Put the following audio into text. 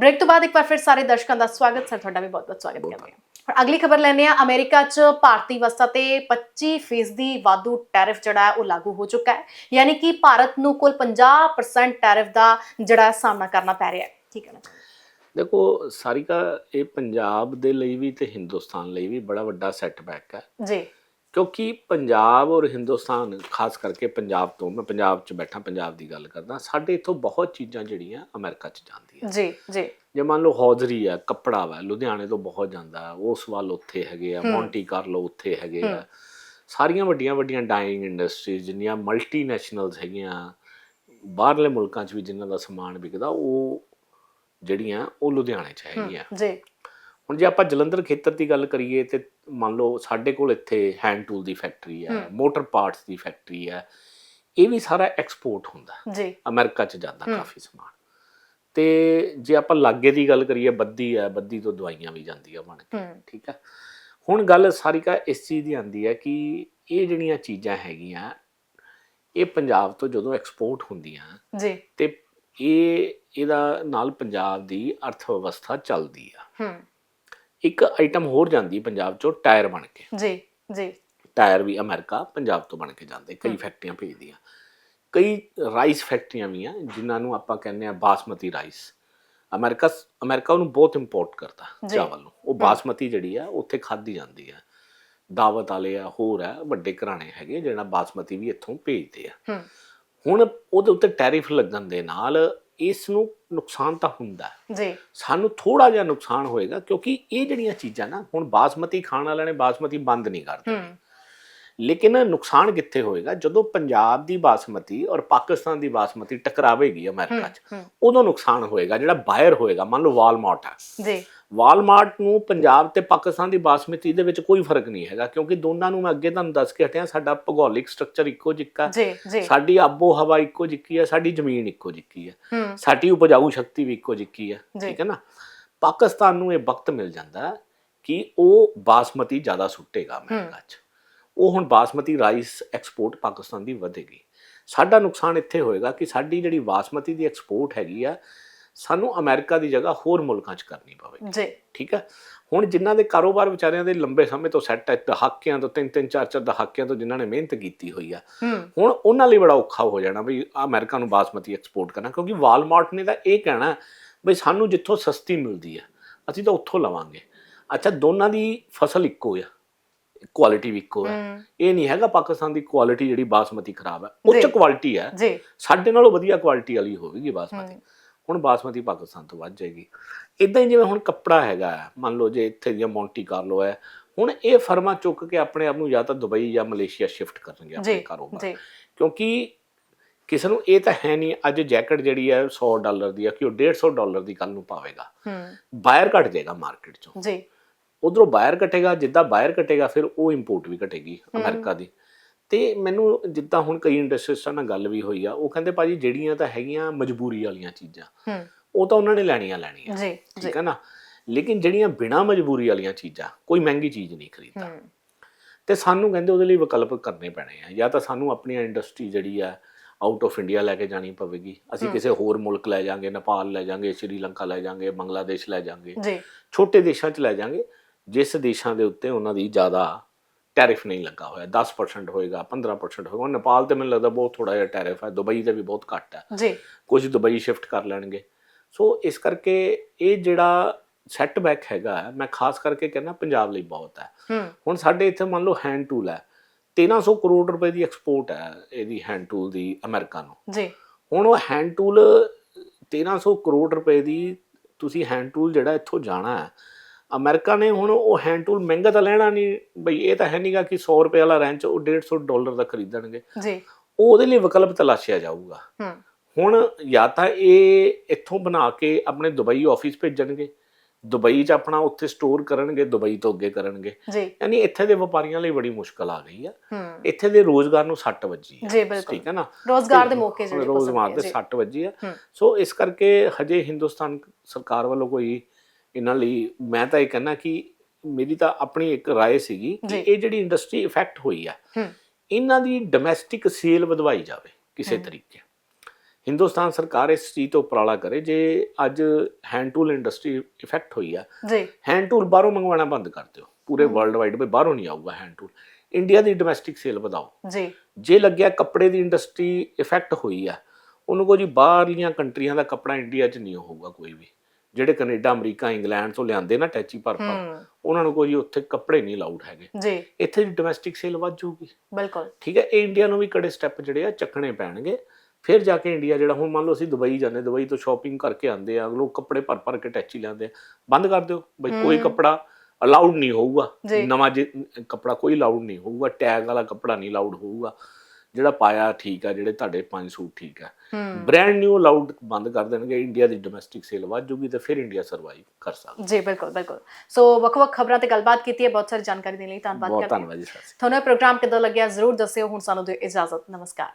Break ਤੋਂ ਬਾਅਦ ਇੱਕ ਵਾਰ ਫਿਰ ਸਾਰੇ ਦਰਸ਼ਕਾਂ ਦਾ ਸਵਾਗਤ ਸਰ ਤੁਹਾਡਾ ਵੀ ਬਹੁਤ-ਬਹੁਤ ਸਵਾਗਤ ਕਰਦੇ ਹਾਂ। ਹੁਣ ਅਗਲੀ ਖਬਰ ਲੈਣੇ ਆ ਅਮਰੀਕਾ 'ਚ ਭਾਰਤੀ ਵਸਤਾਂ ਤੇ 25% ਦੀ ਵਾਧੂ ਟੈਰਿਫ ਜਿਹੜਾ ਹੈ ਉਹ ਲਾਗੂ ਹੋ ਚੁੱਕਾ ਹੈ। ਯਾਨੀ ਕਿ ਭਾਰਤ ਨੂੰ ਕੁੱਲ 50% ਟੈਰਿਫ ਦਾ ਜਿਹੜਾ ਸਾਹਮਣਾ ਕਰਨਾ ਪੈ ਰਿਹਾ ਹੈ। ਠੀਕ ਹੈ ਨਾ? ਦੇਖੋ ਸਾਰਿਕਾ ਇਹ ਪੰਜਾਬ ਦੇ ਲਈ ਵੀ ਤੇ ਹਿੰਦੁਸਤਾਨ ਲਈ ਵੀ ਬੜਾ ਵੱਡਾ ਸੈਟਬੈਕ ਹੈ। ਜੀ। ਕਿਉਂਕਿ ਪੰਜਾਬ ਔਰ ਹਿੰਦੁਸਤਾਨ ਖਾਸ ਕਰਕੇ ਪੰਜਾਬ ਤੋਂ ਮੈਂ ਪੰਜਾਬ 'ਚ ਬੈਠਾ ਪੰਜਾਬ ਦੀ ਗੱਲ ਕਰਦਾ ਸਾਡੇ ਇੱਥੋਂ ਬਹੁਤ ਚੀਜ਼ਾਂ ਜਿਹੜੀਆਂ ਅਮਰੀਕਾ 'ਚ ਜਾਂਦੀਆਂ ਜੀ ਜੀ। ਜੇ ਮੰਨ ਲਓ ਹੌਜ਼ਰੀ ਆ ਕੱਪੜਾ ਵਾ ਲੁਧਿਆਣੇ ਤੋਂ ਬਹੁਤ ਜਾਂਦਾ ਉਸ ਵੱਲ ਉੱਥੇ ਹੈਗੇ ਆ। ਮੌਂਟੀ ਕਾਰਲੋ ਉੱਥੇ ਹੈਗੇ ਆ। ਸਾਰੀਆਂ ਵੱਡੀਆਂ ਵੱਡੀਆਂ ਡਾਈਇੰਗ ਇੰਡਸਟਰੀਜ਼ ਜਿੰਨੀਆਂ ਮਲਟੀਨੈਸ਼ਨਲਸ ਹੈਗੀਆਂ ਬਾਹਰਲੇ ਮੁਲਕਾਂ 'ਚ ਵੀ ਜਿਨ੍ਹਾਂ ਦਾ ਸਮਾਨ ਵਿਕਦਾ ਉਹ ਜਿਹੜੀਆਂ ਉਹ ਲੁਧਿਆਣੇ 'ਚ ਹੈਗੀਆਂ। ਜੀ। ਹੁਣ ਜੇ ਆਪਾਂ ਜਲੰਧਰ ਖੇਤਰ ਦੀ ਗੱਲ ਕਰੀਏ ਤੇ ਮੰਨ ਲਓ ਸਾਡੇ ਕੋਲ ਇੱਥੇ ਹੈਂਡ ਟੂਲ ਦੀ ਫੈਕਟਰੀ ਹੈ। ਮੋਟਰ ਪਾਰਟਸ ਦੀ ਫੈਕਟਰੀ ਹੈ ਇਹ ਵੀ ਸਾਰਾ ਐਕਸਪੋਰਟ ਹੁੰਦਾ ਜੀ। ਅਮਰੀਕਾ ਚ ਜਾਂਦਾ। ਕਾਫੀ ਸਮਾਨ। ਤੇ ਜੇ ਆਪਾਂ ਲਾਗੇ ਦੀ ਗੱਲ ਕਰੀਏ ਬੱਦੀ ਹੈ ਬੱਦੀ ਤੋਂ ਦਵਾਈਆਂ ਵੀ ਜਾਂਦੀਆਂ ਬਣ ਕੇ ਠੀਕ ਹੈ। ਹੁਣ ਗੱਲ ਸਾਰੀ ਕਾ ਇਸ ਚੀਜ਼ ਦੀ ਆਂਦੀ ਹੈ ਕਿ ਇਹ ਜਿਹੜੀਆਂ ਚੀਜ਼ਾਂ ਹੈਗੀਆਂ ਇਹ ਪੰਜਾਬ ਤੋਂ ਜਦੋਂ ਐਕਸਪੋਰਟ ਹੁੰਦੀਆਂ ਜੀ। ਤੇ ਇਹ ਇਹਦਾ ਨਾਲ ਪੰਜਾਬ ਦੀ ਅਰਥ ਵਿਵਸਥਾ ਚੱਲਦੀ ਆ। ਹਮ ਇੱਕ ਆਈਟਮ ਹੋਰ ਜਾਂਦੀ ਪੰਜਾਬ ਚੋਂ ਟਾਇਰ ਬਣ ਕੇ। ਜੀ ਜੀ। ਟਾਇਰ ਵੀ ਅਮਰੀਕਾ ਪੰਜਾਬ ਤੋਂ ਬਣ ਕੇ ਜਾਂਦੇ ਕਈ। ਫੈਕਟਰੀਆਂ ਭੇਜਦੀਆਂ ਕਈ ਰਾਈਸ ਫੈਕਟਰੀਆਂ ਵੀ ਆ ਜਿਨ੍ਹਾਂ ਨੂੰ ਆਪਾਂ ਕਹਿੰਦੇ ਆ ਬਾਸਮਤੀ ਰਾਈਸ ਅਮਰੀਕਾ ਅਮਰੀਕਾ ਉਹਨੂੰ ਬਹੁਤ ਇੰਪੋਰਟ ਕਰਦਾ। ਚਾਵਲ ਨੂੰ। ਉਹ ਬਾਸਮਤੀ ਜਿਹੜੀ ਆ ਉੱਥੇ ਖਾਧੀ ਜਾਂਦੀ ਆ। ਦਾਵਤ ਵਾਲੇ ਆ ਹੋਰ ਆ ਵੱਡੇ ਘਰਾਣੇ ਹੈਗੇ ਜਿਹੜਾ ਬਾਸਮਤੀ ਵੀ ਇੱਥੋਂ ਭੇਜਦੇ ਆ। ਹੁਣ ਉਹਦੇ ਉੱਤੇ ਟੈਰਿਫ ਲੱਗਣ ਦੇ ਨਾਲ ਇਸ ਨੂੰ ਨੁਕਸਾਨ ਤਾਂ ਹੁੰਦਾ। ਜੀ। ਸਾਨੂੰ ਥੋੜਾ ਜਿਹਾ ਨੁਕਸਾਨ ਹੋਏਗਾ ਕਿਉਂਕਿ ਇਹ ਜਿਹੜੀਆਂ ਚੀਜ਼ਾਂ ਨਾ ਹੁਣ ਬਾਸਮਤੀ ਖਾਣ ਵਾਲਿਆਂ ਨੇ ਬਾਸਮਤੀ ਬੰਦ ਨਹੀਂ ਕਰਦੇ ਲੇਕਿਨ ਨੁਕਸਾਨ ਕਿੱਥੇ ਹੋਏਗਾ? ਜਦੋਂ ਪੰਜਾਬ ਦੀ ਬਾਸਮਤੀ ਔਰ ਪਾਕਿਸਤਾਨ ਦੀ ਬਾਸਮਤੀ ਟਕਰਾਵੇਗੀ ਅਮਰੀਕਾ 'ਚ ਉਦੋਂ ਨੁਕਸਾਨ ਹੋਏਗਾ ਜਿਹੜਾ ਬਾਇਰ ਹੋਏਗਾ ਮੰਨ ਲਓ ਵਾਲਮਾਰਟ ਹੈ ਜੀ। ਵਾਲਮਾਰਟ ਨੂੰ ਪੰਜਾਬ ਤੇ ਪਾਕਿਸਤਾਨ ਦੀ ਬਾਸਮਤੀ ਦੇ ਵਿੱਚ ਕੋਈ ਫ਼ਰਕ ਨਹੀਂ ਹੈਗਾ ਕਿਉਂਕਿ ਦੋਨਾਂ ਨੂੰ ਮੈਂ ਅੱਗੇ ਤੁਹਾਨੂੰ ਦੱਸ ਕੇ ਹਟਿਆ ਸਾਡਾ ਭੂਗੋਲਿਕ ਸਟਰਕਚਰ ਇੱਕੋ ਜਿੱਕਾ ਸਾਡੀ ਆਬੋ ਹਵਾ ਇੱਕੋ ਜਿੱਕੀ ਹੈ ਸਾਡੀ ਜ਼ਮੀਨ ਇੱਕੋ ਜਿੱਕੀ ਹੈ। ਸਾਡੀ ਉਪਜਾਊ ਸ਼ਕਤੀ ਵੀ ਇੱਕੋ ਜਿੱਕੀ ਹੈ। ਠੀਕ ਹੈ ਨਾ? ਪਾਕਿਸਤਾਨ ਨੂੰ ਇਹ ਵਕਤ ਮਿਲ ਜਾਂਦਾ ਕਿ ਉਹ ਬਾਸਮਤੀ ਜ਼ਿਆਦਾ ਸੁੱਟੇਗਾ ਅਮਰੀਕਾ 'ਚ। ਉਹ ਹੁਣ ਬਾਸਮਤੀ ਰਾਈਸ ਐਕਸਪੋਰਟ ਪਾਕਿਸਤਾਨ ਦੀ ਵਧੇਗੀ। ਸਾਡਾ ਨੁਕਸਾਨ ਇੱਥੇ ਹੋਏਗਾ ਕਿ ਸਾਡੀ ਜਿਹੜੀ ਬਾਸਮਤੀ ਦੀ ਐਕਸਪੋਰਟ ਹੈਗੀ ਆ ਸਾਨੂੰ ਅਮਰੀਕਾ ਦੀ ਜਗ੍ਹਾ ਹੋਰ ਮੁਲਕਾਂ 'ਚ ਕਰਨੀ ਪਵੇਗੀ ਜੀ। ਠੀਕ ਹੈ ਹੁਣ ਜਿਨ੍ਹਾਂ ਦੇ ਕਾਰੋਬਾਰ ਵਿਚਾਰਿਆਂ ਦੇ ਲੰਬੇ ਸਮੇਂ ਤੋਂ ਸੈੱਟ ਹੈ ਦਹਾਕਿਆਂ ਤੋਂ ਤਿੰਨ ਤਿੰਨ ਚਾਰ ਚਾਰ ਦਹਾਕਿਆਂ ਤੋਂ ਜਿਨ੍ਹਾਂ ਨੇ ਮਿਹਨਤ ਕੀਤੀ ਹੋਈ ਆ ਹੁਣ ਉਹਨਾਂ ਲਈ ਬੜਾ ਔਖਾ ਹੋ ਜਾਣਾ ਵੀ ਅਮਰੀਕਾ ਨੂੰ ਬਾਸਮਤੀ ਐਕਸਪੋਰਟ ਕਰਨਾ ਕਿਉਂਕਿ ਵਾਲਮਾਰਟ ਨੇ ਤਾਂ ਇਹ ਕਹਿਣਾ ਵੀ ਸਾਨੂੰ ਜਿੱਥੋਂ ਸਸਤੀ ਮਿਲਦੀ ਆ ਅਸੀਂ ਤਾਂ ਉੱਥੋਂ ਲਵਾਂਗੇ। ਅੱਛਾ ਦੋਨਾਂ ਦੀ ਫਸਲ ਇੱਕੋ ਆ। ਕੁਆਲਿਟੀ ਵੀ ਇੱਕੋ ਹੈ। ਇਹ ਨਹੀਂ ਹੈਗਾ ਪਾਕਿਸਤਾਨ ਦੀ ਕੁਆਲਿਟੀ ਜਿਹੜੀ ਬਾਸਮਤੀ ਖਰਾਬ ਹੈ। ਉੱਚ। ਕੁਆਲਿਟੀ ਹੈ। ਜੀ। ਸਾਡੇ ਨਾਲੋਂ ਵਧੀਆ ਕੁਆਲਿਟੀ ਵਾਲੀ ਹੋਵੇਗੀ ਬਾਸਮਤੀ। ਹੁਣ ਬਾਸਮਤੀ ਪਾਕਿਸਤਾਨ ਤੋਂ ਵੱਧ ਜਾਏਗੀ। ਇਦਾਂ ਹੀ ਜਿਵੇਂ ਹੁਣ ਕੱਪੜਾ ਹੈਗਾ ਹੈ, ਮੰਨ ਲਓ ਜੇ ਇੱਥੇ ਦੀਆਂ ਮੌਂਟੀ ਕਾਰਲੋ ਹੈ। ਹੁਣ ਇਹ ਫਰਮਾਂ ਚੁੱਕ ਕੇ ਆਪਣੇ ਆਪ ਨੂੰ ਜਾਂ ਤਾਂ ਦੁਬਈ ਜਾਂ ਮਲੇਸ਼ੀਆ ਸ਼ਿਫਟ ਕਰਨਗੇ ਆਪਣੇ ਕਾਰੋਬਾਰ ਕਿਉਂਕਿ ਕਿਸੇ ਨੂੰ ਇਹ ਤਾਂ ਹੈ ਨਹੀਂ ਅੱਜ ਜੈਕਟ ਜਿਹੜੀ ਹੈ 100 ਡਾਲਰ ਦੀ ਹੈ ਕਿ ਉਹ 150 ਡਾਲਰ ਦੀ ਕੱਲ ਨੂੰ ਪਾਵੇਗਾ। ਹਮ ਬਾਇਰ ਘਟ ਜਾਏਗਾ ਮਾਰਕੀਟ ਚੋਂ। ਜੀ। ਉਧਰੋਂ ਬਾਇਰ ਘਟੇਗਾ ਜਿੱਦਾਂ ਬਾਇਰ ਘਟੇਗਾ ਫਿਰ ਉਹ ਇੰਪੋਰਟ ਵੀ ਘਟੇਗੀ। ਅਮਰੀਕਾ ਦੀ। ਤੇ ਮੈਨੂੰ ਜਿੱਦਾਂ ਹੁਣ ਕਈ ਇੰਡਸਟਰੀਸਟਾਂ ਨਾਲ ਗੱਲ ਵੀ ਹੋਈ ਆ ਉਹ ਕਹਿੰਦੇ ਭਾਜੀ ਜਿਹੜੀਆਂ ਤਾਂ ਹੈਗੀਆਂ ਮਜਬੂਰੀ ਵਾਲੀਆਂ ਚੀਜ਼ਾਂ ਉਹ ਤਾਂ ਉਹਨਾਂ ਨੇ ਲੈਣੀਆਂ ਲੈਣੀਆਂ ਜੀ ਠੀਕ ਹੈ ਨਾ? ਲੇਕਿਨ ਜਿਹੜੀਆਂ ਬਿਨਾ ਮਜਬੂਰੀ ਵਾਲੀਆਂ ਚੀਜ਼ਾਂ ਕੋਈ ਮਹਿੰਗੀ ਚੀਜ਼ ਨਹੀਂ ਖਰੀਦਦਾ। ਤੇ ਸਾਨੂੰ ਕਹਿੰਦੇ ਉਹਦੇ ਲਈ ਵਿਕਲਪ ਕਰਨੇ ਪੈਣੇ ਆ ਜਾਂ ਤਾਂ ਸਾਨੂੰ ਆਪਣੀ ਇੰਡਸਟਰੀ ਜਿਹੜੀ ਆ ਆਊਟ ਆਫ ਇੰਡੀਆ ਲੈ ਕੇ ਜਾਣੀ ਪਵੇਗੀ। ਅਸੀਂ। ਕਿਸੇ ਹੋਰ ਮੁਲਕ ਲੈ ਜਾਾਂਗੇ ਨੇਪਾਲ ਲੈ ਜਾਾਂਗੇ ਸ਼੍ਰੀਲੰਕਾ ਲੈ ਜਾਾਂਗੇ ਬੰਗਲਾਦੇਸ਼ ਲੈ ਜਾਾਂਗੇ ਜੀ। ਛੋਟੇ ਦੇਸ਼ਾਂ 'ਚ ਲੈ ਜਾਾਂਗੇ। ਜਿਸ ਦੇਸ਼ਾਂ ਦੇ ਉੱਤੇ ਉਹਨਾਂ ਦੀ ਜ਼ਿਆਦਾ ਟੈਰਿਫ ਨਹੀਂ ਲੱਗਾ ਹੋਇਆ 10% ਹੋਏਗਾ 15% ਹੋਏਗਾ ਨੇਪਾਲ ਤੇ ਮੈਨੂੰ ਲੱਗਦਾ ਬਹੁਤ ਥੋੜਾ ਜਿਹਾ ਟੈਰਿਫ ਹੈ ਦੁਬਈ ਤੇ ਵੀ ਬਹੁਤ ਘੱਟ ਹੈ। ਜੀ। ਕੁਝ ਦੁਬਈ ਸ਼ਿਫਟ ਕਰ ਲੈਣਗੇ। ਸੋ ਇਸ ਕਰਕੇ ਇਹ ਜਿਹੜਾ ਸੈਟਬੈਕ ਹੈਗਾ ਮੈਂ ਖਾਸ ਕਰਕੇ ਕਹਿੰਦਾ ਪੰਜਾਬ ਲਈ ਬਹੁਤ ਹੈ। ਹੁਣ ਸਾਡੇ ਇੱਥੇ ਮੰਨ ਲਓ ਹੈਂਡ ਟੂਲ ਹੈ 1300 ਕਰੋੜ ਰੁਪਏ ਦੀ ਐਕਸਪੋਰਟ ਹੈ ਇਹਦੀ ਹੈਂਡ ਟੂਲ ਦੀ ਅਮਰੀਕਾ ਨੂੰ। ਜੀ। ਹੁਣ ਉਹ ਹੈਂਡ ਟੂਲ 1300 ਕਰੋੜ ਰੁਪਏ ਦੀ ਤੁਸੀਂ ਹੈਂਡ ਟੂਲ ਜਿਹੜਾ ਇੱਥੋਂ ਜਾਣਾ ਹੈ ਅਮਰੀਕਾ ਨੇ ਹੁਣ ਉਹ ਹੈਂਡ ਟੂਲ ਮਹਿੰਗਾ ਤਾਂ ਲੈਣਾ ਨਹੀਂ ਬਈ ਇਹ ਤਾਂ ਹੈ ਨਹੀਂਗਾ ਕਿ 100 ਰੁਪਏ ਵਾਲਾ ਰੈਂਚ ਉਹ 150 ਡਾਲਰ ਦਾ ਖਰੀਦਣਗੇ। ਜੀ। ਉਹ ਉਹਦੇ ਲਈ ਵਿਕਲਪ ਤਲਾਸ਼ਿਆ ਜਾਊਗਾ। ਹਮ ਹੁਣ ਜਾਂ ਤਾਂ ਇਹ ਇੱਥੋਂ ਬਣਾ ਕੇ ਆਪਣੇ ਦੁਬਈ ਆਫਿਸ ਭੇਜਣਗੇ ਦੁਬਈ 'ਚ ਆਪਣਾ ਉੱਥੇ ਸਟੋਰ ਕਰਨਗੇ ਦੁਬਈ ਤੋਂ ਅੱਗੇ ਕਰਨਗੇ। ਯਾਨੀ ਇੱਥੇ ਦੇ ਵਪਾਰੀਆਂ ਲਈ ਬੜੀ ਮੁਸ਼ਕਲ ਆ ਗਈ ਆ। ਇੱਥੇ ਦੇ ਰੋਜ਼ਗਾਰ ਨੂੰ ਸੱਟ ਵੱਜੀ ਹੈ ਜੀ ਬਿਲਕੁਲ। ਠੀਕ ਹੈ ਨਾ? ਰੋਜ਼ਗਾਰ ਦੇ ਮੌਕੇ ਜਿਹੜੇ ਹੋ ਰੋਜ਼ਗਾਰ ਦੇ। ਸੱਟ ਵੱਜੀ ਆ। ਸੋ ਇਸ ਕਰਕੇ ਹਜੇ ਹਿੰਦੁਸਤਾਨ ਸਰਕਾਰ ਵੱਲੋਂ ਕੋਈ ਇਹਨਾਂ ਲਈ ਮੈਂ ਤਾਂ ਇਹ ਕਹਿੰਦਾ ਕਿ ਮੇਰੀ ਤਾਂ ਆਪਣੀ ਇੱਕ رائے ਸੀਗੀ ਕਿ ਜੀ। ਇਹ ਜਿਹੜੀ ਇੰਡਸਟਰੀ ਇਫੈਕਟ ਹੋਈ ਆ ਹਮ। ਇਹਨਾਂ ਦੀ ਡੋਮੈਸਟਿਕ ਸੇਲ ਵਧਵਾਈ ਜਾਵੇ ਕਿਸੇ ਹਮ। ਤਰੀਕੇ ਹਿੰਦੁਸਤਾਨ ਸਰਕਾਰ ਇਸ ਚੀਜ਼ ਤੋਂ ਉਪਰਾਲਾ ਕਰੇ ਜੇ ਅੱਜ ਹੈਂਡ ਟੂਲ ਇੰਡਸਟਰੀ ਇਫੈਕਟ ਹੋਈ ਆ ਜੀ ਹੈਂਡ ਟੂਲ ਬਾਹਰੋਂ ਮੰਗਵਾਉਣਾ ਬੰਦ ਕਰ ਦਿਓ ਪੂਰੇ ਹਮ। ਵਰਲਡ ਵਾਈਡ ਵੀ ਬਾਹਰੋਂ ਨਹੀਂ ਆਊਗਾ ਹੈਂਡ ਟੂਲ ਇੰਡੀਆ ਦੀ ਡੋਮੈਸਟਿਕ ਸੇਲ ਵਧਾਓ ਜੀ ਜੇ ਲੱਗਿਆ ਕੱਪੜੇ ਦੀ ਇੰਡਸਟਰੀ ਇਫੈਕਟ ਹੋਈ ਆ ਉਹਨੂੰ ਕੋ ਜੀ ਬਾਹਰਲੀਆਂ ਕੰਟਰੀਆਂ ਦਾ ਕੱਪੜਾ ਇੰਡੀਆ 'ਚ ਨਹੀਂ ਹੋਊਗਾ ਕੋਈ ਵੀ ਜਿਹੜੇ ਕੈਨੇਡਾ ਅਮਰੀਕਾ ਇੰਗਲੈਂਡ ਤੋਂ ਲਿਆਂਦੇ ਨਾ ਟੈਚੀ ਭਰ ਉਹਨਾਂ ਨੂੰ ਕੋਈ ਉੱਥੇ ਕੱਪੜੇ ਨਹੀਂ ਲਾਊਡ ਹੈਗੇ। ਜੀ। ਇੱਥੇ ਦੀ ਡੋਮੈਸਟਿਕ ਸੇਲ ਵੱਧ ਜਾਊਗੀ। ਬਿਲਕੁਲ। ਠੀਕ ਹੈ ਇਹ ਇੰਡੀਆ ਨੂੰ ਵੀ ਕੜੇ ਸਟੈਪ ਜਿਹੜੇ ਆ ਚੱਕਣੇ ਪੈਣਗੇ। ਫਿਰ ਜਾ ਕੇ ਇੰਡੀਆ ਜਿਹੜਾ ਹੁਣ ਮੰਨ ਲਓ ਅਸੀਂ ਦੁਬਈ ਜਾਂਦੇ ਦੁਬਈ ਤੋਂ ਸ਼ਾਪਿੰਗ ਕਰਕੇ ਆਉਂਦੇ ਆ ਲੋਕ ਕੱਪੜੇ ਭਰ ਭਰ ਕੇ ਟੈਚੀ ਲੈਂਦੇ ਆ ਬੰਦ ਕਰ ਦਿਓ। ਬਈ ਕੋਈ। ਕੱਪੜਾ ਅਲਾਉਡ ਨਹੀਂ ਹੋਊਗਾ। ਨਵਾਂ ਜੇ ਕੱਪੜਾ ਕੋਈ ਅਲਾਉਡ ਨਹੀਂ ਹੋਊਗਾ ਟੈਗ ਵਾਲਾ ਕੱਪੜਾ ਨਹੀਂ ਅਲਾਉਡ ਹੋਊਗਾ। ਜਿਹੜਾ ਪਾਇਆ ਠੀਕ ਆ ਜਿਹੜੇ ਤੁਹਾਡੇ ਪੰਜ ਸੂਟ ਠੀਕ ਆ। ਬ੍ਰਾਂਡ ਨਿਊ ਅਲਾਉਡ ਬੰਦ ਕਰ ਦੇਣਗੇ ਇੰਡੀਆ ਦੀ ਡੋਮੈਸਟਿਕ ਸੇਲ ਵੱਧ ਜੂਗੀ ਤੇ ਫਿਰ ਇੰਡੀਆ ਸਰਵਾਈਵ ਕਰ ਸਕਦਾ। ਜੀ ਬਿਲਕੁਲ ਬਿਲਕੁਲ। ਸੋ ਵੱਖ-ਵੱਖ ਖਬਰਾਂ ਤੇ ਗੱਲਬਾਤ ਕੀਤੀ ਹੈ ਬਹੁਤ ਸਾਰੀ ਜਾਣਕਾਰੀ ਦੇਣ ਲਈ ਧੰਨਵਾਦ ਕਰਦੇ ਹਾਂ। ਧੰਨਵਾਦ ਜੀ ਸਤਿ ਸ਼੍ਰੀ ਅਕਾਲ। ਤੁਹਾਨੂੰ ਇਹ ਪ੍ਰੋਗਰਾਮ ਕਿੱਦਾਂ ਲੱਗਿਆ ਜ਼ਰੂਰ ਦੱਸਿਓ ਹੁਣ ਸਾਨੂੰ ਦਿਓ ਇਜਾਜ਼ਤ। ਨਮਸਕਾਰ।